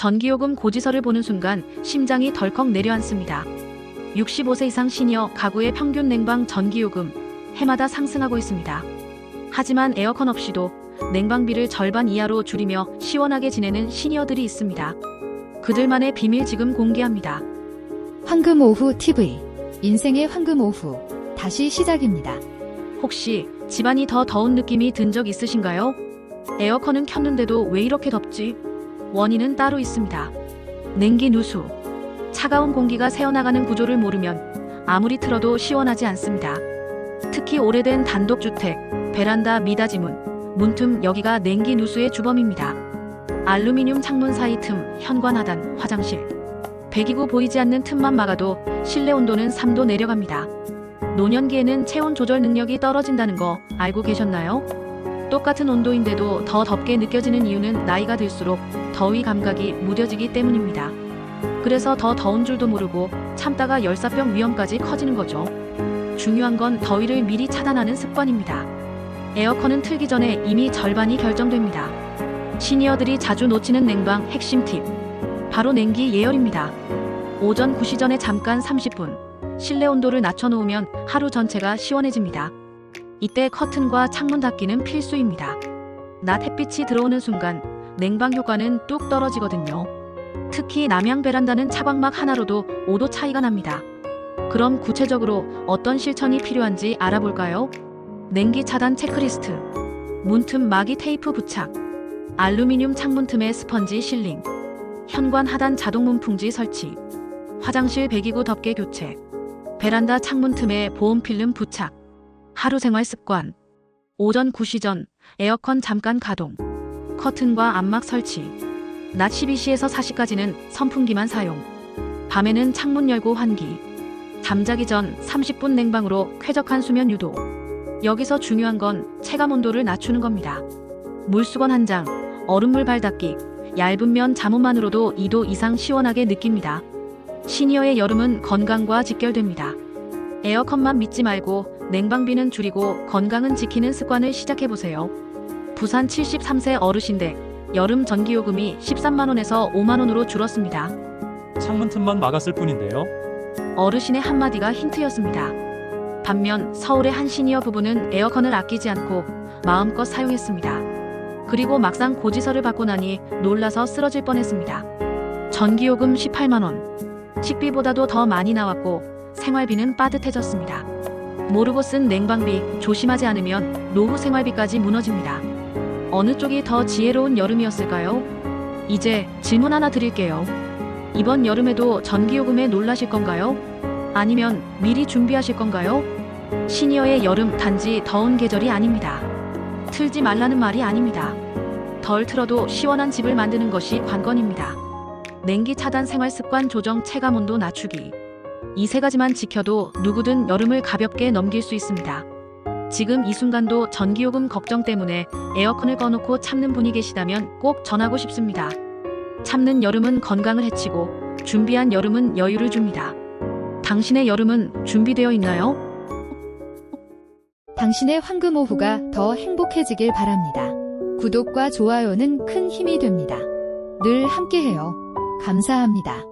전기요금 고지서를 보는 순간 심장이 덜컥 내려앉습니다. 65세 이상 시니어 가구의 평균 냉방 전기요금 해마다 상승하고 있습니다. 하지만 에어컨 없이도 냉방비를 절반 이하로 줄이며 시원하게 지내는 시니어들이 있습니다. 그들만의 비밀 지금 공개합니다. 황금 오후 TV. 인생의 황금 오후. 다시 시작입니다. 혹시 집안이 더 더운 느낌이 든 적 있으신가요? 에어컨은 켰는데도 왜 이렇게 덥지? 원인은 따로 있습니다. 냉기 누수. 차가운 공기가 새어나가는 구조를 모르면 아무리 틀어도 시원하지 않습니다. 특히 오래된 단독주택, 베란다 미닫이문, 문틈 여기가 냉기 누수의 주범입니다. 알루미늄 창문 사이 틈, 현관 하단, 화장실. 배기구 보이지 않는 틈만 막아도 실내 온도는 3도 내려갑니다. 노년기에는 체온 조절 능력이 떨어진다는 거 알고 계셨나요? 똑같은 온도인데도 더 덥게 느껴지는 이유는 나이가 들수록 더위 감각이 무뎌지기 때문입니다. 그래서 더 더운 줄도 모르고 참다가 열사병 위험까지 커지는 거죠. 중요한 건 더위를 미리 차단하는 습관입니다. 에어컨은 틀기 전에 이미 절반이 결정됩니다. 시니어들이 자주 놓치는 냉방 핵심 팁. 바로 냉기 예열입니다. 오전 9시 전에 잠깐 30분 실내 온도를 낮춰놓으면 하루 전체가 시원해집니다. 이때 커튼과 창문 닫기는 필수입니다. 낮 햇빛이 들어오는 순간 냉방 효과는 뚝 떨어지거든요. 특히 남양 베란다는 차광막 하나로도 5도 차이가 납니다. 그럼 구체적으로 어떤 실천이 필요한지 알아볼까요? 냉기 차단 체크리스트. 문틈 마기 테이프 부착. 알루미늄 창문 틈에 스펀지 실링. 현관 하단 자동 문풍지 설치. 화장실 배기구 덮개 교체. 베란다 창문 틈에 보온 필름 부착. 하루 생활 습관. 오전 9시 전 에어컨 잠깐 가동. 커튼과 암막 설치. 낮 12시에서 4시까지는 선풍기만 사용. 밤에는 창문 열고 환기. 잠자기 전 30분 냉방으로 쾌적한 수면 유도. 여기서 중요한 건 체감 온도를 낮추는 겁니다. 물수건 한 장, 얼음물 발 닦기, 얇은 면 잠옷만으로도 2도 이상 시원하게 느낍니다. 시니어의 여름은 건강과 직결됩니다. 에어컨만 믿지 말고 냉방비는 줄이고 건강은 지키는 습관을 시작해보세요. 부산 73세 어르신댁 여름 전기요금이 13만원에서 5만원으로 줄었습니다. 창문 틈만 막았을 뿐인데요. 어르신의 한마디가 힌트였습니다. 반면 서울의 한 시니어 부부는 에어컨을 아끼지 않고 마음껏 사용했습니다. 그리고 막상 고지서를 받고 나니 놀라서 쓰러질 뻔했습니다. 전기요금 18만원. 식비보다도 더 많이 나왔고 생활비는 빠듯해졌습니다. 모르고 쓴 냉방비 조심하지 않으면 노후 생활비까지 무너집니다. 어느 쪽이 더 지혜로운 여름이었을까요? 이제 질문 하나 드릴게요. 이번 여름에도 전기요금에 놀라실 건가요? 아니면 미리 준비하실 건가요? 시니어의 여름 단지 더운 계절이 아닙니다. 틀지 말라는 말이 아닙니다. 덜 틀어도 시원한 집을 만드는 것이 관건입니다. 냉기 차단 생활 습관 조정 체감 온도 낮추기. 이 세 가지만 지켜도 누구든 여름을 가볍게 넘길 수 있습니다. 지금 이 순간도 전기요금 걱정 때문에 에어컨을 꺼놓고 참는 분이 계시다면 꼭 전하고 싶습니다. 참는 여름은 건강을 해치고 준비한 여름은 여유를 줍니다. 당신의 여름은 준비되어 있나요? 당신의 황금 오후가 더 행복해지길 바랍니다. 구독과 좋아요는 큰 힘이 됩니다. 늘 함께해요. 감사합니다.